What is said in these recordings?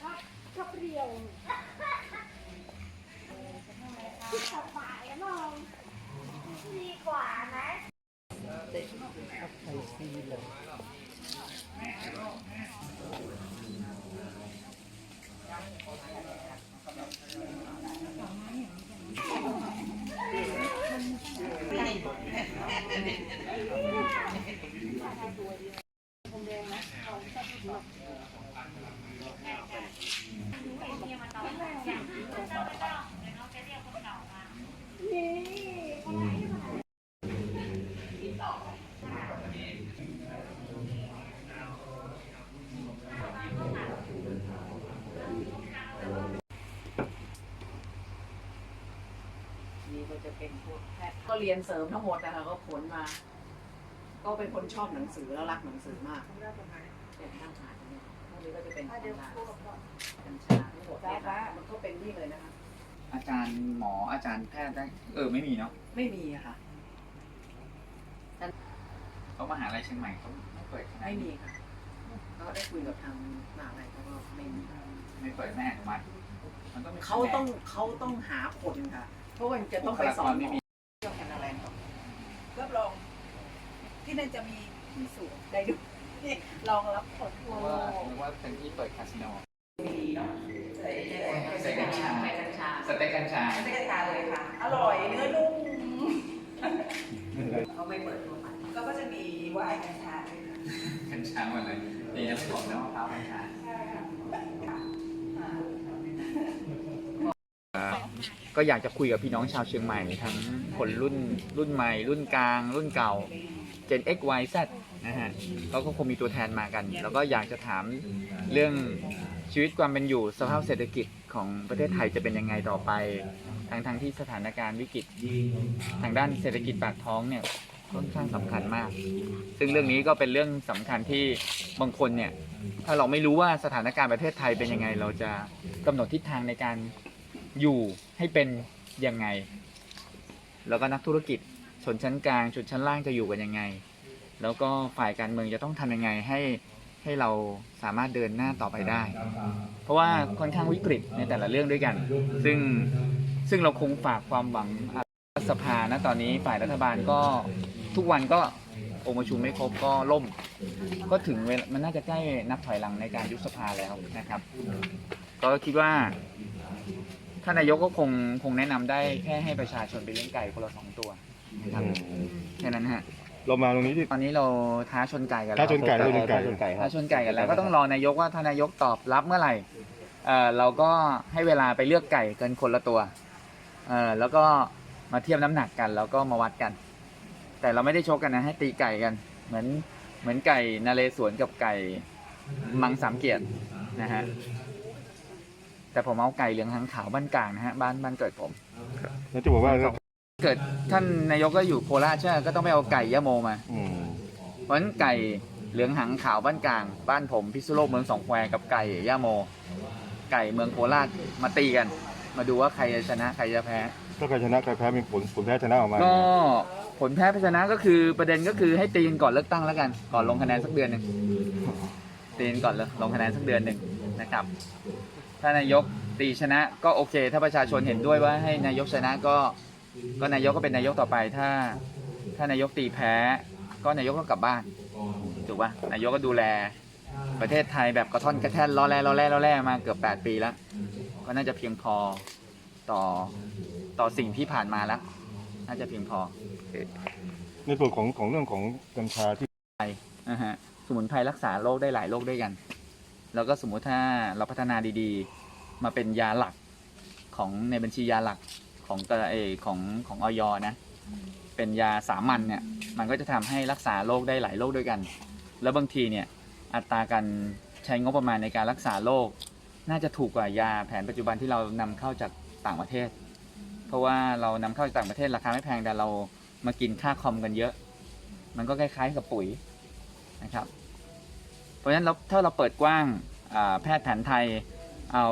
ชอบชอบเรียวที่สบายแล้วมองดีกว่านะนี่ก็จะเป็นพวกแพทย์ก็ เรียนเสริมทั้งหมดนะคะก็ผลมา ก็เป็นคนชอบหนังสือแล้วรักหนังสือมากเป็นทหารเนี่ยพวกนี้ก็จะเป็นกัญชากัญชาทั้งหมดเนี่ยค่ะมันก็เป็นนี่เลยนะคะ อาจารย์หมออาจารย์แพทย์ได้เออไม่มีเนาะไม่มีอะค่ะเขามหาลัยเชียงใหม่เขาไม่เปิดขนาดไม่นี้มีค่ะก็ได้คุยกับทางมหาลัยเขาก็ไม่มี ไม่เปิดแม่อนุมัติมันก็ไม่เขาต้องเขาต้องหาคนค่ะ เพราะว่าจะต้องไปสอนไม่มีเรื่องแคนอะไรก่อน รับรอง ที่นั่นจะมีที่สูงได้ดูนี่รองรับคน เพทั่วราะโลว่ากนึกว่าเป็นที่เปิดคาสิโนมีเนาะใส่ใส่ใส่กัญชาใส่กัญชาสเต็กกัญชาใส่กระทาเลยค่ะ อร่อยเนื้อนุ่มเขาไม่เปิดตัวไปก็ก็จะมีวายกัญชาด้วยค่ะกัญชาหมดเลยนี่นะไม่บอกนะมะพร้าวกัญชา ใช่ค่ะอ่า ก็อยากจะคุยกับพี่น้องชาวเชียงใหม่ทั้งคนรุ่นรุ่นใหม่ รุ่นกลาง รุ่นเก่า Gen X Y Z นะฮะเขาก็คงมีตัวแทนมากัน แล้วก็อยากจะถามเรื่องชีวิตความเป็นอยู่สภาพเศรษฐกิจของประเทศไทยจะเป็นยังไงต่อไปทั้งทั้งที่สถานการณ์วิกฤตทางด้านเศรษฐกิจปากท้องเนี่ยค่อนข้างสำคัญมาก ซึ่งเรื่องนี้ก็เป็นเรื่องสำคัญที่บางคนเนี่ยถ้าเราไม่รู้ว่าสถานการณ์ประเทศไทยเป็นยังไง เราจะกำหนดทิศทางในการ อยู่ให้เป็นยังไง แล้วก็นักธุรกิจชนชั้นกลางชนชั้นล่างจะอยู่กันยังไง แล้วก็ฝ่ายการเมืองจะต้องทำยังไงให้ให้เราสามารถเดินหน้าต่อไปได้ เพราะว่าค่อนข้างวิกฤตในแต่ละเรื่องด้วยกัน ซึ่งซึ่งเราคงฝากความหวังสภานะตอนนี้ฝ่ายรัฐบาลก็ทุกวันก็องค์ประชุมไม่ครบก็ล่ม ก็ถึงเวลามันน่าจะใกล้นับถอยหลังในการยุบสภาแล้วนะครับ ก็คิดว่า ท่านนายกก็คงคงแนะนำได้แค่ให้ประชาชนไปเลี้ยงไก่คนละสองตัวนะครับแค่นั้นฮะเรามาตรงนี้ที่ตอนนี้เราท้าชนไก่กันแล้วถ้าชนไก่เราชนไก่ท้าชนไก่กันแล้วก็ต้องรอนายกว่าถ้านายกตอบรับเมื่อไหร่เออเราก็ให้เวลาไปเลือกไก่กันคนละตัวเออแล้วก็มาเทียบน้ำหนักกัน แล้วก็มาวัดกัน แต่เราไม่ได้ชกกันนะให้ตีไก่กัน เหมือนเหมือนไก่นาเรศวรกับไก่มังสามเกียรตินะฮะ แต่ผมเอาไก่เหลืองหางขาวบ้านกลางนะฮะบ้านบ้านเกิดผม แล้วจะบอกว่าเกิดท่านนายกก็อยู่โคราชใช่ไหมก็ต้องไปเอาไก่ยะโมมา อืมเพราะฉะนั้นไก่เหลืองหางขาวบ้านกลาง บ้านผมพิษณุโลกเมืองสองแควกับไก่ย่าโม ไก่เมืองโคราชมาตีกัน มาดูว่าใครจะชนะใครจะแพ้ ถ้าใครชนะใครแพ้มีผลผลแพ้ชนะออกมา ก็ผลแพ้แพ้ชนะก็คือประเด็นก็คือให้ตีกันก่อนเลือกตั้งแล้วกัน ก่อนลงคะแนนสักเดือนหนึ่งตีกันก่อนเลยลงคะแนนสักเดือนหนึ่งนะครับ ถ้านายกตีชนะก็โอเค ถ้าประชาชนเห็นด้วยว่าให้นายกชนะก็ก็นายกก็เป็นนายกต่อไปถ้า ถ้านายกตีแพ้ ก็นายกก็กลับบ้านถูกป่ะนายกก็ดูแล ประเทศไทยแบบกระท่อนกระแท่นล้อแร่ล้อแร่ล้อแร่มาเกือบ 8 ปีแล้วก็น่าจะเพียงพอต่อต่อสิ่งที่ผ่านมาแล้ว น่าจะเพียงพอในส่วนของของเรื่องของกัญชาที่นะฮะสมุนไพรรักษาโรคได้หลายโรคด้วยกัน แล้วก็สมมุติถ้าเราพัฒนาดีๆ มาเป็นยาหลักของในบัญชียาหลักของกระเอของของออยนะเป็นยาสามัญเนี่ยมันก็จะทำให้รักษาโรคได้หลายโรคด้วยกัน แล้วบางทีเนี่ยอัตราการใช้งบประมาณในการรักษาโรคน่าจะถูกกว่ายาแผนปัจจุบันที่เรานำเข้าจากต่างประเทศ เพราะว่าเรานำเข้าจากต่างประเทศราคาไม่แพงแต่เรามากินค่าคอมกันเยอะ มันก็คล้ายๆกับปุ๋ยนะครับ เพราะฉะนั้นเราถ้าเราเปิดกว้างแพทย์แผนไทยเอา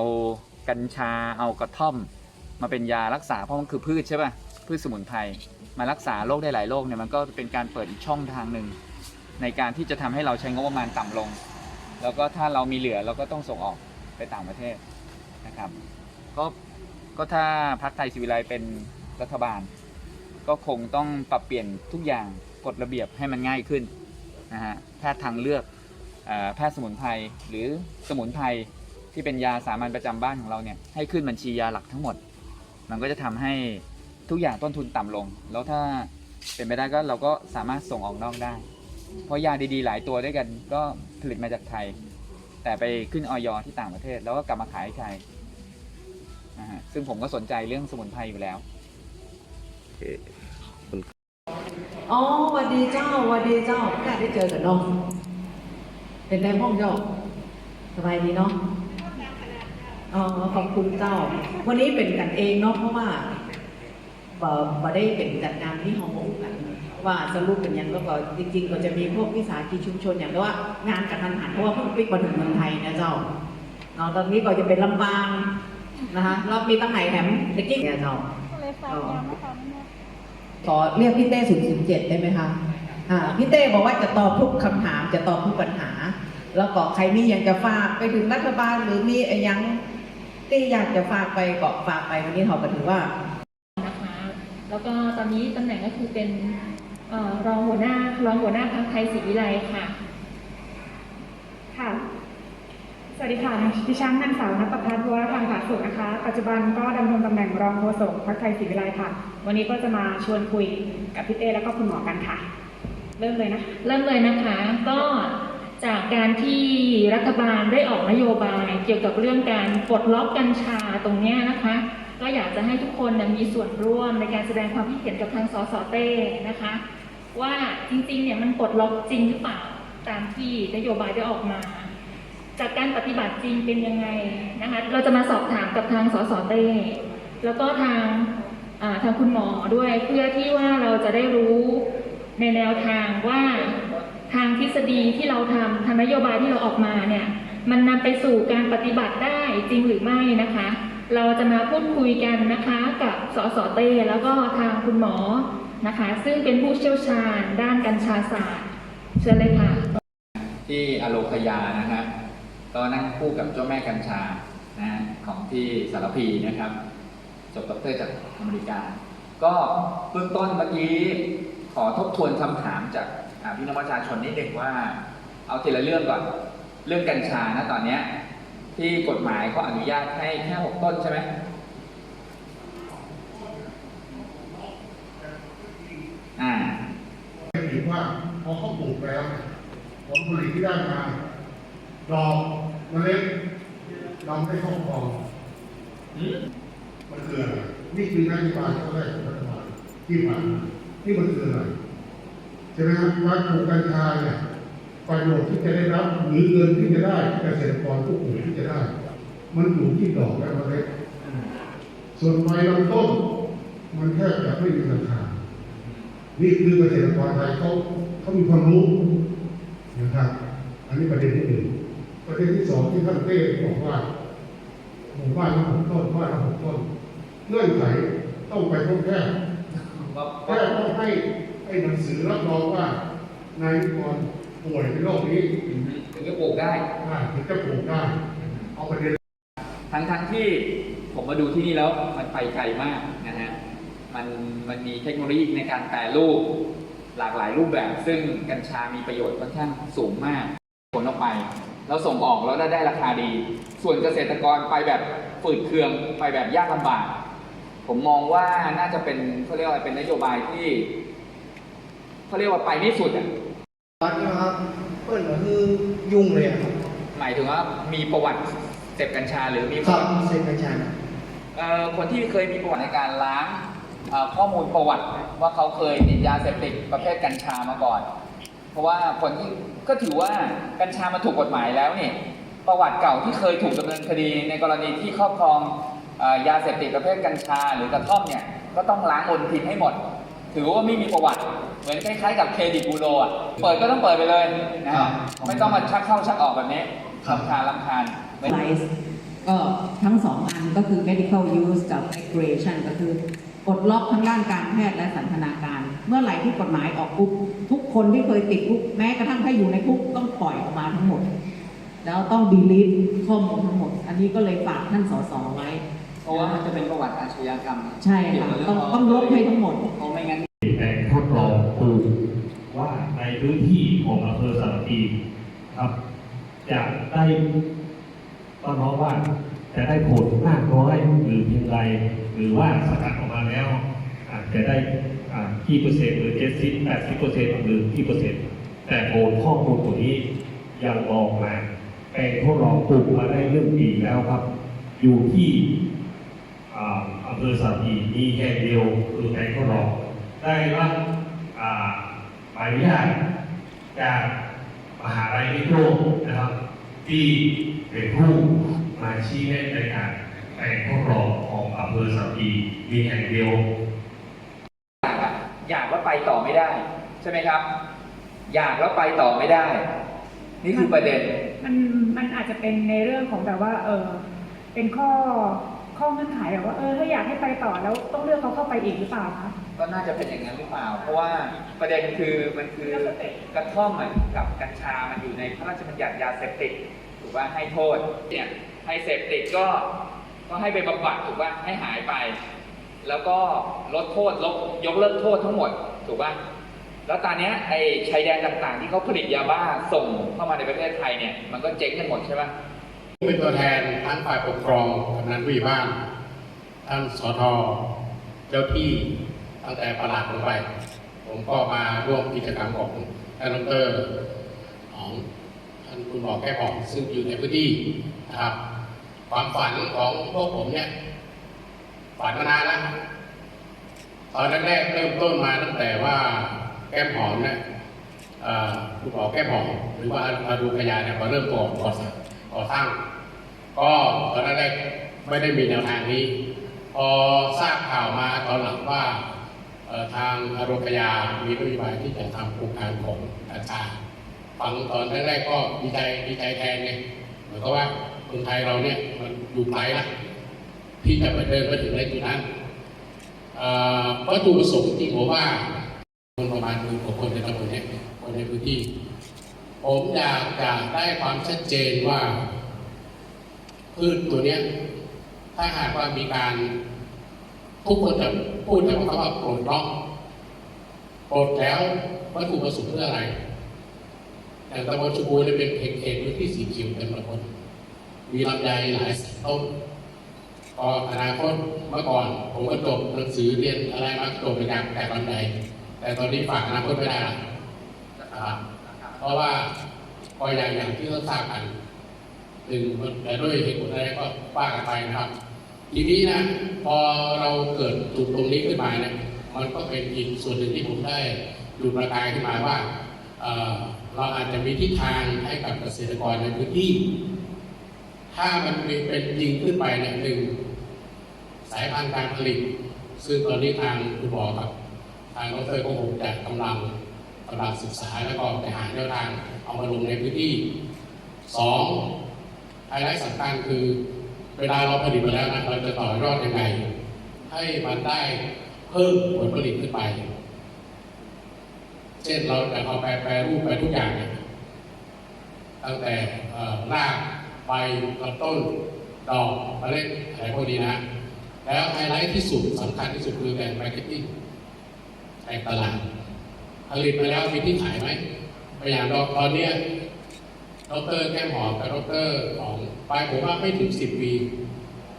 กัญชาเอากระท่อม มาเป็นยารักษาเพราะมันคือพืชใช่ป่ะพืชสมุนไพรมารักษาโรคได้หลายโรคเนี่ยมันก็เป็นการเปิดอีกช่องทางหนึ่งในการที่จะทำให้เราใช้งบประมาณต่ำลง แล้วก็ถ้าเรามีเหลือเราก็ต้องส่งออกไปต่างประเทศนะครับก็ก็ถ้าพรรคไทยศิวิไลเป็นรัฐบาล ก็คงต้องปรับเปลี่ยนทุกอย่างกฎระเบียบให้มันง่ายขึ้นนะฮะแพทย์ทางเลือก แพทย์สมุนไพรหรือสมุนไพรที่เป็นยาสามัญประจำบ้านของเราเนี่ยให้ขึ้นบัญชียาหลักทั้งหมด มันก็จะทำให้ทุกอย่างต้นทุนต่ำลง แล้วถ้าเป็นไปได้ก็เราก็สามารถส่งออกนอกได้ เพราะยาดีๆ หลายตัวด้วยกันก็ผลิตมาจากไทย แต่ไปขึ้นออยที่ต่างประเทศ แล้วก็กลับมาขายให้ไทยซึ่งผมก็สนใจเรื่องสมุนไพรอยู่แล้วอ๋อวัสดีเจ้าวัสดีเจ้าก็ได้เจอกันเนาะ เป็นในห้องเจ้าสบายดีเนาะอ๋อขอบคุณเจ้า วันนี้เป็นกันเองเนาะเพราะว่าบ่บ่ได้เป็นจัดงานที่ห้องอกกันว่าสรุปเป็นยังแล้วก็จริง ๆ ก็จะมีพวกวิสาหกิจชุมชนอย่างที่ว่างานกระทันหันเพราะว่าเพิ่งปิดมาถึงเมืองไทยนะเจ้าเนาะตอนนี้ก็จะเป็นลำปางนะคะรอบมีตั้งไหนแถมเด็กกิ๊กเนี่ยเจ้าก็เลยฝากยามนะคะแม่ขอเรียกพี่เต้ศูนย์ศูนย์เจ็ดได้ไหมคะอ่าพี่เต้บอกว่าจะตอบทุกคำถามจะตอบทุกปัญหา แล้วก็ใครมีอยากจะฝากไปถึงรัฐบาลหรือมีอะไรยังที่อยากจะฝากไปก็ฝากไปวันนี้เขาก็ถือว่านะคะแล้วก็ตอนนี้ตำแหน่งก็คือเป็นเอ่อรองหัวหน้ารองหัวหน้าพรรคไทยศรีวิไลค่ะค่ะสวัสดีค่ะดิฉันนางสาวนัทพัฒน์วัฒนธรรมผาสุขนะคะ ปัจจุบันก็ดำรงตำแหน่งรองโฆษกพรรคไทยศรีวิไลค่ะ วันนี้ก็จะมาชวนคุยกับพี่เต้แล้วก็คุณหมอกันค่ะ เริ่มเลยนะ เริ่มเลยนะคะ ก็ จากการที่รัฐบาลได้ออกนโยบาย เกี่ยวกับเรื่องการปลดล็อกกัญชาตรงนี้นะคะ ก็อยากจะให้ทุกคนมีส่วนร่วมในการแสดงความคิดเห็นกับทางสสเต้นะคะ ว่าจริงๆเนี่ยมันปลดล็อกจริงหรือเปล่าตามที่นโยบายได้ออกมา จากการปฏิบัติจริงเป็นยังไงนะคะ เราจะมาสอบถามกับทางสสเต้แล้วก็ทางทางคุณหมอด้วยเพื่อที่ว่าเราจะได้รู้ในแนวทางว่า ทางทฤษฎีที่เราทำทางนโยบายที่เราออกมาเนี่ยมันนำไปสู่การปฏิบัติได้จริงหรือไม่นะคะ เราจะมาพูดคุยกันนะคะกับสสเต้แล้วก็ทางคุณหมอนะคะ ซึ่งเป็นผู้เชี่ยวชาญด้านกัญชาศาสตร์เชิญเลยค่ะ ที่อโลคยานะฮะก็นั่งคู่กับเจ้าแม่กัญชานะของที่สารพีนะครับจบด็อกเตอร์จากอเมริกา ก็เบื้องต้นเมื่อกี้ขอทบทวนคำถามจาก พี่น้องประชาชนนิดหนึ่งว่า เอาทีละเรื่องก่อนเรื่องกัญชานะตอนเนี้ยที่กฎหมายเขาอนุญาตให้แค่หกต้นใช่ไหมอ่าเห็นว่าพอเขาปลูกแล้วผลผลิตที่ได้มาดอกเมล็ดเราไม่ครอบครองมันคืออะไรนี่คือนโยบายข้อแรกของรัฐบาลที่ผ่านมานี่มันคืออะไรใช่ไหมครับการปลูกกัญชาเนี่ยประโยชน์ที่จะได้รับหรือเงินที่จะได้เกษตรกรผู้ปลูกที่จะได้ มันอยู่ที่ดอกและเมล็ดส่วนใบลำต้น มันแทบจะไม่มีราคานี่คือเกษตรกรไทยเขาเขามีความรู้นะครับ อันนี้ประเด็นที่หนึ่งประเด็นที่สองที่ท่านเต้บอกว่าหมู่บ้านละหกต้นบ้านละหกต้นเงื่อนไขต้องไปพบแพทย์แพทย์ต้องให้ ให้หนังสือรับรองว่านายนิกรป่วยเป็นโรคนี้ถึงจะปลูกได้ได้ถึงจะปลูกได้ เอาประเด็นทั้งทั้งที่ผมมาดูที่นี่แล้วมันไปไกลมากนะฮะ มันมันมีเทคโนโลยีในการแปรรูปหลากหลายรูปแบบ ซึ่งกัญชามีประโยชน์ค่อนข้างสูงมากผลออกไป แล้วส่งออกแล้วได้ได้ราคาดี ส่วนเกษตรกรไปแบบฝืดเคืองไปแบบยากลำบาก ผมมองว่าน่าจะเป็นเขาเรียกว่าอะไรเป็นนโยบายที่ เขาเรียกว่าไปไม่สุดอะวัดนะครับเปิดก็คือยุ่งเลยอะครับหมายถึงว่ามีประวัติเสพกัญชาหรือมีปคระรับวัติเซนกัญชานะเอ่อคนที่เคยมีประวัติในการล้างเอ่อข้อมูลประวัติว่าเขาเคยติดยาเสพติดประเภทกัญชามาก่อน เพราะว่าคนที่ก็ถือว่ากัญชามาถูกกฎหมายแล้วเนี่ยประวัติเก่าที่เคยถูกดำเนินคดีในกรณีที่ครอบครองเอ่อยาเสพติดประเภทกัญชาหรือกระท่อมเนี่ยก็ต้องล้างมลทินให้หมด ถือว่าไม่มีประวัติ เหมือนคล้ายๆกับเครดิตบูโรอะ เปิดก็ต้องเปิดไปเลยนะฮะไม่ต้องมาชักเข้าชักออกแบบนี้ลำคาญลำคาญ ไลซ์ก็ทั้งสองอันก็คือ medical use กับ recreation ก็คือปลดล็อกทั้งด้านการแพทย์และสันทนาการ เมื่อไหร่ที่กฎหมายออกปุ๊บทุกคนที่เคยติดคุกแม้กระทั่งถ้าอยู่ในคุกต้องปล่อยออกมาทั้งหมด แล้วต้องดีลิทข้อมูลทั้งหมด อันนี้ก็เลยฝากท่านสสไว้เพ ราะว่ามันจะเป็นประวัติอาชญากรรมใช่ค่ะต้องต้องลบให้ทั้งหมด เพราะไม่งั้นแต่ทดลองปลูกว่าในพื้นที่ของอำเภอสารพีครับจะได้ต้องเพราะว่าจะได้ผลมากน้อยหรือเพียงไรหรือว่าสกัดออกมาแล้ว อาจจะได้อ่ากี่เปอร์เซ็นต์หรือเจ็ดสิบแปดสิบเปอร์เซ็นต์หรือกี่เปอร์เซ็นต์แต่ผลข้อมูลตัวนี้ยังบอกมาแปลงทดลองปลูกมาได้เรื่องปีแล้วครับ อยู่ที่ อ่าอำเภอสามีมีแห่งเดียวคือแปลงทดลองได้รับอ่าใบอนุญาตจากมหาลัยนิโรธนะครับ ที่เป็นผู้มาชี้แนะในการแปลงทดลองของอำเภอสามีมีแห่งเดียว อยากแล้วไปต่อไม่ได้ ใช่ไหมครับ อยากแล้วไปต่อไม่ได้ นี่คือประเด็น มันมันอาจจะเป็นในเรื่องของแบบว่าเออเป็นข้อ ข้อเงื่อนไขแบบว่าเออถ้าอยากให้ไปต่อแล้วต้องเลือกเขาเข้าไปอีกหรือเปล่าคะ ก็น่าจะเป็นอย่างนั้นหรือเปล่า เพราะว่าประเด็นคือมันคือกระท่อมอะกับกัญชา มันอยู่ในพระราชบัญญัติยาเสพติดถูกว่าให้โทษเนี่ยให้เสพติดก็ก็ให้ไปบำบัดถูกว่าให้หายไป แล้วก็ลดโทษลดยกเลิกโทษทั้งหมดถูกป่ะแล้วตอนเนี้ยไอ้ชายแดนต่างๆ ที่เขาผลิตยาบ้าส่งเข้ามาในประเทศไทยเนี่ยมันก็เจ๊งกันหมดใช่ป่ะ เป็นตัวแทนทั้งฝ่ายปกครองกำนันผู้ใหญ่บ้าน ท่านสทเจ้าที่ตั้งแต่ประหลัดลงไป ผมก็มาร่วมกิจกรรมของท่านดรของท่านคุณหมอแก้วของซึ่งอยู่ในพื้นที่นะครับ ความฝันของพวกผมเนี่ยฝันมานานแล้วตอนแรกๆเริ่มต้นมาตั้งแต่ว่าแก้มหอมเนี่ยคุณหมอแก้มหอมหรือว่าอาดูพยาเนี่ยมาเริ่มก่อก่อสร้าง ก่อสร้าง ก็ตอนแรกไม่ได้มีแนวทางนี้ พอทราบข่าวมาตอนหลังว่าทางอารมพยามีนโยบายที่จะทำโครงการของกัญชาฟังตอนแรกๆก็ดีใจดีใจแทนไงเหมือนกับว่าคนไทยเราเนี่ยมันอยู่ไกลละที่จะไปเดินไปถึงในจุดนั้นวัตถุประสงค์ที่ผมว่าคนประมาณหมื่นกว่าคนในตำบลเนี่ยคนในพื้นที่ ผมอยากจะได้ความชัดเจนว่าพืชตัวเนี้ย ถ้าหากว่ามีการทุกคนจะพูดแต่ว่าคำว่าปลดล็อกปลดแล้ววัตถุประสงค์เพื่ออะไรอย่างตำบลชูบูเนี่ยเป็นเขตเขตพื้นที่สีเขียวเต็มไปหมดมีลำไยหลายต้นพออนาคตเมื่อก่อน ผมก็จบหนังสือเรียนอะไรมาจบเป็นการแต่บันไดแต่ตอนนี้ฝากอนาคตไม่ได้ละนะครับ เพราะว่าพออย่างอย่างที่เราทราบกันหนึ่งแต่ด้วยเหตุผลอะไรก็ว่ากันไปนะครับ ทีนี้นะพอเราเกิดจุดตรงนี้ขึ้นมาเนี่ยมันก็เป็นอีกส่วนหนึ่งที่ผมได้ดูประกายขึ้นมาว่าเราอาจจะมีทิศทางให้กับเกษตรกรในพื้นที่ ถ้ามันเป็นจริงขึ้นไปเนี่ยหนึ่งสายพันธุ์การผลิต ซึ่งตอนนี้ทางคุณหมอกับ ทางดรก็คงจะกำลัง กำลังศึกษาแล้วก็ไปหาแนวทางเอามาลงในพื้นที่สองไฮไลท์สำคัญคือเวลาเราผลิตมาแล้วนะเราจะต่อยอดยังไง ให้มันได้เพิ่มผลผลิตขึ้นไป เช่นเราจะเอาแปรแปรรูปไปทุกอย่างตั้งแต่รากใบลำต้นดอกเมล็ดอะไรพวกนี้นะแล้วไฮไลท์ที่สุดสำคัญที่สุดคือการมาร์เก็ตติ้งแข่งตลาด ผลิตมาแล้วมีที่ขายไหมตัวอย่างดอกตอนเนี้ยดอกเตอรแก้มหอมกับดอกเตอรของไปผมว่าไม่ถึงสิบปี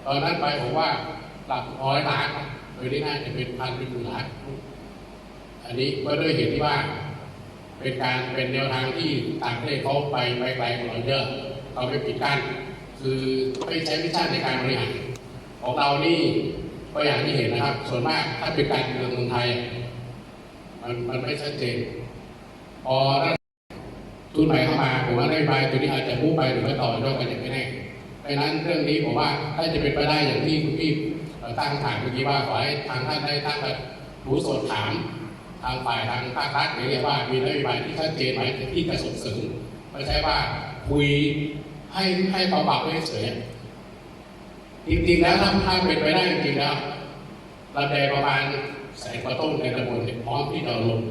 ตอนนั้นไปผมว่าหลักร้อยล้านโดยที่น่าจะเป็นพันเป็นหมื่นล้านอันนี้ก็ด้วยเหตุที่ว่า เป็นการเป็นแนวทางที่ต่างประเทศเขาไปไปไกลกว่าเราเยอะเขาไม่ปิดกั้นคือไม่ใช้วิชาในการบริหารของเรานี่ก็อย่างที่เห็นนะครับ ส่วนมากถ้าเป็นการเมืองเมืองไทย มันมันไม่ชัดเจนพอทุนใหม่เข้ามาผมว่านโยบายตัวนี้อาจจะมุ่งไปหรือไม่ต่อยอดกันอย่างไม่แน่เพราะนั้นเรื่องนี้ผมว่าถ้าจะเป็นไปได้อย่างที่คุณพี่ตั้งถามเมื่อกี้ว่าขอให้ทางท่านได้ตั้งแบบรู้สดถามทางฝ่ายทางภาครัฐหรือเรียกว่ามีนโยบายที่ชัดเจนไหมที่จะส่งเสริมไม่ใช่ว่าคุยให้ให้เบาๆเฉยจริงๆแล้วถ้าถ้าเป็นไปได้จริงๆแล้วระดับประมาณ แสนกว่าต้นในตำบลเนี่ยพร้อมที่จะลง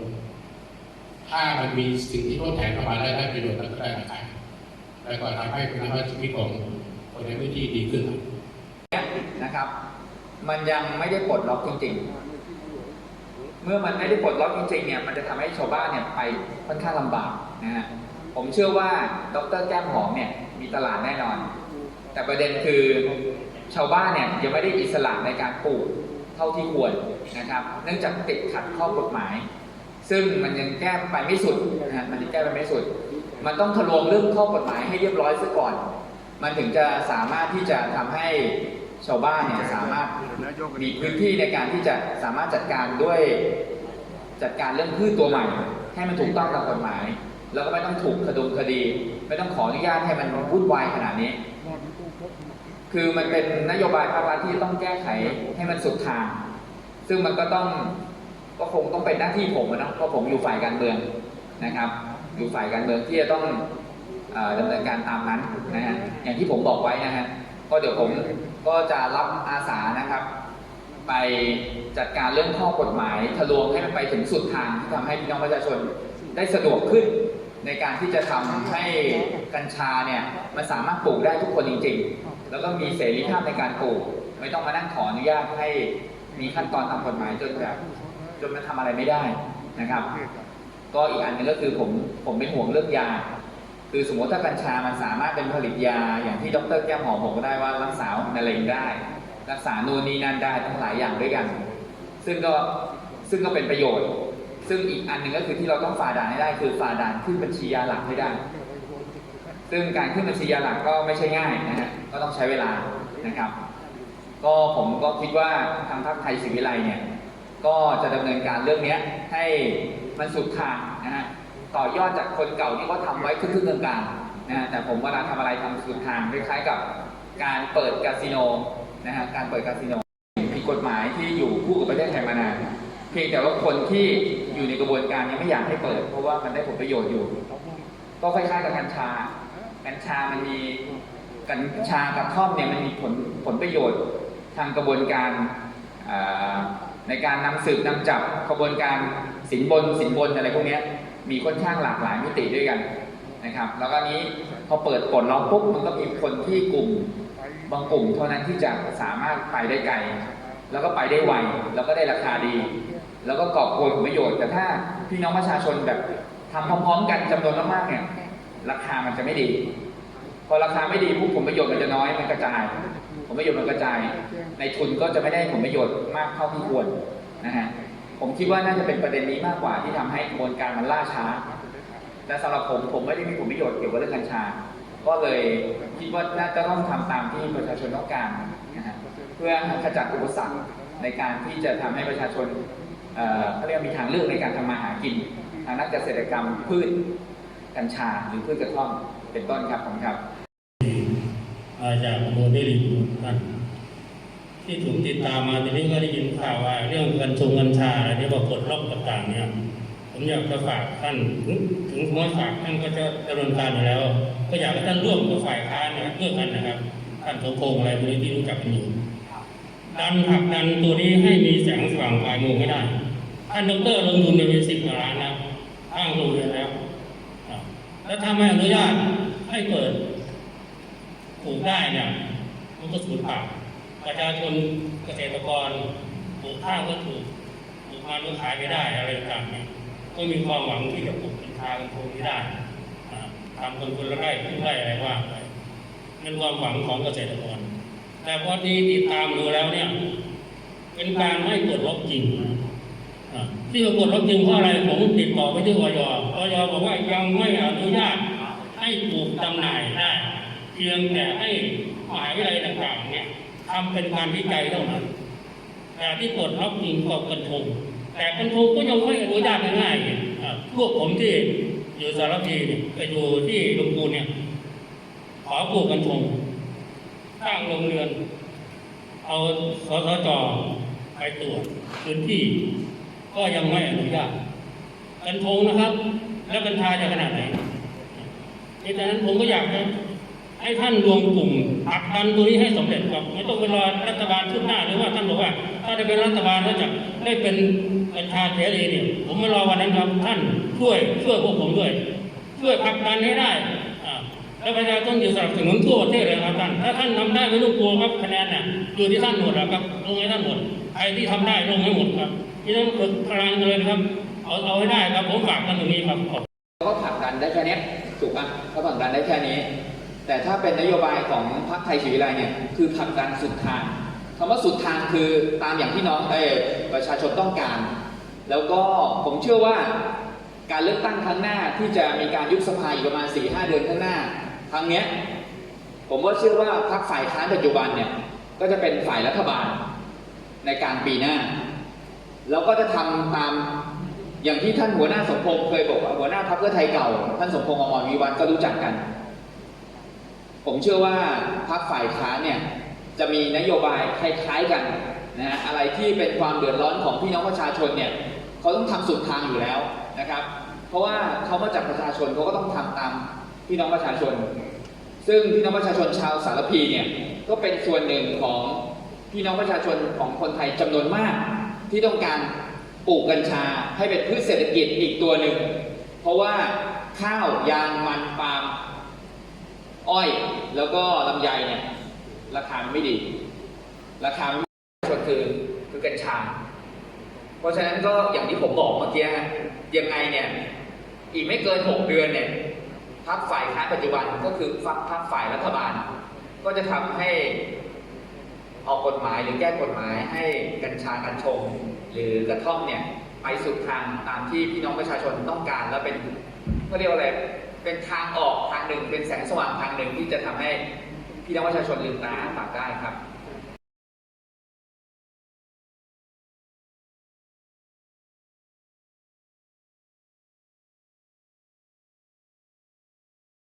ถ้ามันมีสิ่งที่ทดแทนเข้ามาได้ได้ประโยชน์ก็ได้ราคาแต่แล้วก็ทำให้คุณภาพชีวิตของคนในพื้นที่ดีขึ้นนะครับ มันยังไม่ได้ปลดล็อกจริงๆ เมื่อมันไม่ได้ปลดล็อกจริงๆเนี่ยมันจะทำให้ชาวบ้านเนี่ยไปค่อนข้างลำบากนะฮะผมเชื่อว่าดรแก้มหอมเนี่ยมีตลาดแน่นอน แต่ประเด็นคือชาวบ้านเนี่ยยังไม่ได้อิสระในการปลูก ท่าที่ควรนะครับเนื่องจากติดขัดข้อกฎหมาย ซึ่งมันยังแก้ไปไม่สุดนะฮะมันยังแก้ไปไม่สุด มันต้องทะลวงเรื่องข้อกฎหมายให้เรียบร้อยซะก่อน มันถึงจะสามารถที่จะทำให้ชาวบ้านเนี่ยสามารถมีพื้นที่ในการที่จะสามารถจัดการด้วยจัดการเรื่องพืชตัวใหม่ ให้มันถูกต้องตามกฎหมาย แล้วก็ไม่ต้องถูกคดมคดี ไม่ต้องขออนุญาตให้มันวุ่นวายขนาดนี้ คือมันเป็นนโยบายภาครัฐที่ต้องแก้ไขให้มันสุดทาง ซึ่งมันก็ต้องก็คงต้องเป็นหน้าที่ผมอะเนะเพราะผมอยู่ฝ่ายการเมืองนะครับ อยู่ฝ่ายการเมืองที่จะต้องเอ่อดำเนินการตามนั้นนะฮะอย่างที่ผมบอกไว้นะฮะก็เดี๋ยวผมก็จะรับอาสานะครับ ไปจัดการเรื่องข้อกฎหมายทะลวงให้มันไปถึงสุดทางที่ทำให้พี่น้องประชาชนได้สะดวกขึ้นในการที่จะทำให้กัญชาเนี่ยมันสามารถปลูกได้ทุกคนจริง ๆ แล้วก็มีเสรีภาพในการปลูก ไม่ต้องมานั่งขออนุญาตให้มีขั้นตอนตามกฎหมายจนแบบจนมันทำอะไรไม่ได้นะครับ ก็อีกอันหนึงก็คือผมผมเป็นห่วงเรื่องยา คือสมมติถ้ากัญชามันสามารถเป็นผลิตยา อย่างที่ดรแก้มหอมบอกก็ได้ว่ารักษามะเร็งได้ รักษาโน่นนี่นั่นได้ทั้งหลายอย่างด้วยกัน ซึ่งก็ซึ่งก็เป็นประโยชน์ ซึ่งอีกอันหนึ่งก็คือที่เราต้องฝ่าด่านให้ได้ คือฝ่าด่านขึ้นบัญชียาหลักให้ได้ ซึ่งการขึ้นบัญชียาหลักก็ไม่ใช่ง่ายนะฮะ ก็ต้องใช้เวลานะครับ ก็ผมก็คิดว่าทางพรรคไทยศิวิไลเนี่ยก็จะดำเนินการเรื่องนี้ให้มันสุดทางนะฮะต่อยอดจากคนเก่าที่เขาทำไว้ครึ่งๆกลางๆนะฮะแต่ผมเวลาทำอะไรทำสุดทางคล้ายๆกับการเปิดคาสิโนนะฮะการเปิดคาสิโนผิดกฎหมายที่อยู่คู่กับประเทศไทยมานานเพียงแต่ว่าคนที่อยู่ในกระบวนการยังไม่อยากให้เปิด เพราะว่ามันได้ผลประโยชน์อยู่ ก็คล้ายๆกับกัญชากัญชามันมี กัญชากับท่อมเนี่ยมันมีผลผลประโยชน์ทางกระบวนการในการนำสืบนำจับกระบวนการสินบนสินบนอะไรพวกนี้มีค่อนข้างหลากหลายมิติด้วยกันนะครับ แล้วก็นี้พอเปิดปลดล็อกปุ๊บมันก็มีคนที่กลุ่มบางกลุ่มเท่านั้นที่จะสามารถไปได้ไกลแล้วก็ไปได้ไวแล้วก็ได้ราคาดี แล้วก็กอบโกยผลประโยชน์ แต่ถ้าพี่น้องประชาชนแบบทำพร้อม ๆ กันจำนวนมากๆเนี่ยราคามันจะไม่ดี พอราคาไม่ดีปุ๊บผลประโยชน์มันจะน้อยมันกระจาย ผลประโยชน์มันกระจาย ในทุนก็จะไม่ได้ผลประโยชน์มากเท่าที่ควรนะฮะผมคิดว่าน่าจะเป็นประเด็นนี้มากกว่าที่ทำให้กระบวนการมันล่าช้า และสำหรับผมผมไม่ได้มีผลประโยชน์เกี่ยวกับเรื่องกัญชา ก็เลยคิดว่าน่าจะต้องทำตามที่ประชาชนต้องการนะฮะเพื่อขจัดอุปสรรคในการที่จะทำให้ประชาชนเอ่อเขาเรียกว่ามีทางเลือกในการทำมาหากิน ทางนักเกษตรกรรมพืชกัญชาหรือพืชกระท่อมเป็นต้นครับผมครับ จากอำเภอเดลิงท่านที่ผมติดตามมาทีนี้ก็ได้ยินข่าวว่า เรื่องกัญชงกัญชาอะไรที่ว่าปลดล็อกต่างๆ เนี่ย ผมอยากจะฝากท่านถึงถึงไม่ฝากท่านก็จะดำเนินการอยู่แล้ว ก็อยากให้ท่านร่วมกับฝ่ายค้านนะครับเพื่อกันนะครับท่านสมพงอะไรพวกนี้ที่รู้จักกันอยู่ดันผลักดันตัวนี้ให้มีแสงสว่างปลายโมไม่ได้ท่านดรลงทุนไปเป็นสิบกว่าล้านแล้วอ้างโรงเรียนแล้วแล้วถ้าไม่อนุญาตให้เปิด ปลูกได้เนี่ยมันก็สูญเปล่าประชาชนเกษตรกรปลูกข้าวก็ถูกปลูกมันก็ขายไม่ได้อะไรต่างเนี่ยก็มีความหวังที่จะปลูกเป็นทางคงที่ได้ทำคนคนละไร่ครึ่ไร่อะไรว่าไปเป็นความหวังของเกษตรกร แต่พอดีติดตามดูแล้วเนี่ย เป็นการไม่ปลดล็อกจริงที่มาปลดล็อกจริงเพราะอะไรผมติดต่อไปที่ออยออยบอกว่ายังไม่อนุญาตให้ปลูกจำหน่ายได้ พียงแต่ให้มหาวิทยาลัยต่างๆเนี่ยทำเป็นการวิจัยเท่านั้นแต่ที่ปลดล็อกจริงก็กัญชงแต่กัญชงก็ยังไม่อนุญาตง่ายๆอ่าพวกผมที่อยู่สารพีเนี่ยไปอยู่ที่ลงปูเนี่ย ขอปลูกกัญชงสร้างโรงเรือน เอาสสจไปตรวจพื้นที่ ก็ยังไม่อนุญาตกัญชงนะครับ แล้วกัญชาจะขนาดไหนดังนั้นผมก็อยากให้ ให้ท่านรวมกลุ่มผลักดันตัวนี้ให้สำเร็จครับไม่ต้องไปรอรัฐบาลขึ้นหน้าหรือว่าท่านบอกว่า ถ้าได้เป็นรัฐบาลแล้วจะได้เป็นกัญชาเสรีเนี่ยผมไม่รอวันนั้นครับท่านช่วยช่วยพวกผมด้วย ช่วยผลักดันให้ได้แล้วประชาชนอยู่สนับสนุนทั่วประเทศเลยครับท่าน ถ้าท่านทำได้ไม่ต้องกลัวครับคะแนนเนี่ยอยู่ที่ท่านหมดครับลงให้ท่านหมดใครที่ทำได้ลงให้หมดครับที่ต้องฝึกพลังเลยนะครับ เอาเอาให้ได้ครับผมฝากท่านตรงนี้ครับขอบก็ผลักดันได้แค่นี้ถูกปะก็ผลักดันได้แค่นี้ แต่ถ้าเป็นนโยบายของพรรคไทยศรีวิไลเนี่ยคือผลักดันสุดทางคำว่าสุดทางคือตามอย่างที่น้องเออประชาชนต้องการ แล้วก็ผมเชื่อว่าการเลือกตั้งครั้งหน้าที่จะมีการยุบสภาอีกประมาณ4ีหเดือนข้างหน้าครั้งเนี้ยผมก็เชื่อว่าพรรคฝ่ายค้านปัจจุบันเนี่ยก็จะเป็นฝ่ายรัฐบาลในการปีหน้า แล้วก็จะทำตามอย่างที่ท่านหัวหน้าสมพงษ์เคยบอกว่าหัวหน้าพรรคเพื่อไทยเก่า ท่านสมพงษ์อมรวิวัฒน์ก็รู้จักกัน ผมเชื่อว่าพรรคฝ่ายค้านเนี่ยจะมีนโยบายคล้ายๆกันนะฮะอะไรที่เป็นความเดือดร้อนของพี่น้องประชาชนเนี่ยเขาต้องทำสุดทางอยู่แล้วนะครับ เพราะว่าเขามาจากประชาชนเขาก็ต้องทำตามพี่น้องประชาชน ซึ่งพี่น้องประชาชนชาวสารพีเนี่ยก็เป็นส่วนหนึ่งของพี่น้องประชาชนของคนไทยจำนวนมาก ที่ต้องการปลูกกัญชาให้เป็นพืชเศรษฐกิจอีกตัวหนึ่ง เพราะว่าข้าวยางมันปาล์ม อ้อยแล้วก็ลำไยเนี่ยราคามันไม่ดี ราคาไม่ดีส่วนคือคือกัญชา เพราะฉะนั้นก็อย่างที่ผมบอกเมื่อกี้ฮะยังไงเนี่ยอีกไม่เกินหกเดือนเนี่ยพรรคฝ่ายค้านปัจจุบันก็คือพรรคพรรคฝ่ายรัฐบาล ก็จะทำให้ออกกฎหมายหรือแก้กฎหมายให้กัญชากัญชง หรือกระท่อมเนี่ยไปสู่ทางตามที่พี่น้องประชาชนต้องการและเป็นเขาเรียกว่าอะไร เป็นทางออกทางหนึ่ง เป็นแสงสว่างทางหนึ่งที่จะทำให้พี่น้องประชาชนลืมตาอ้าปากได้ครับ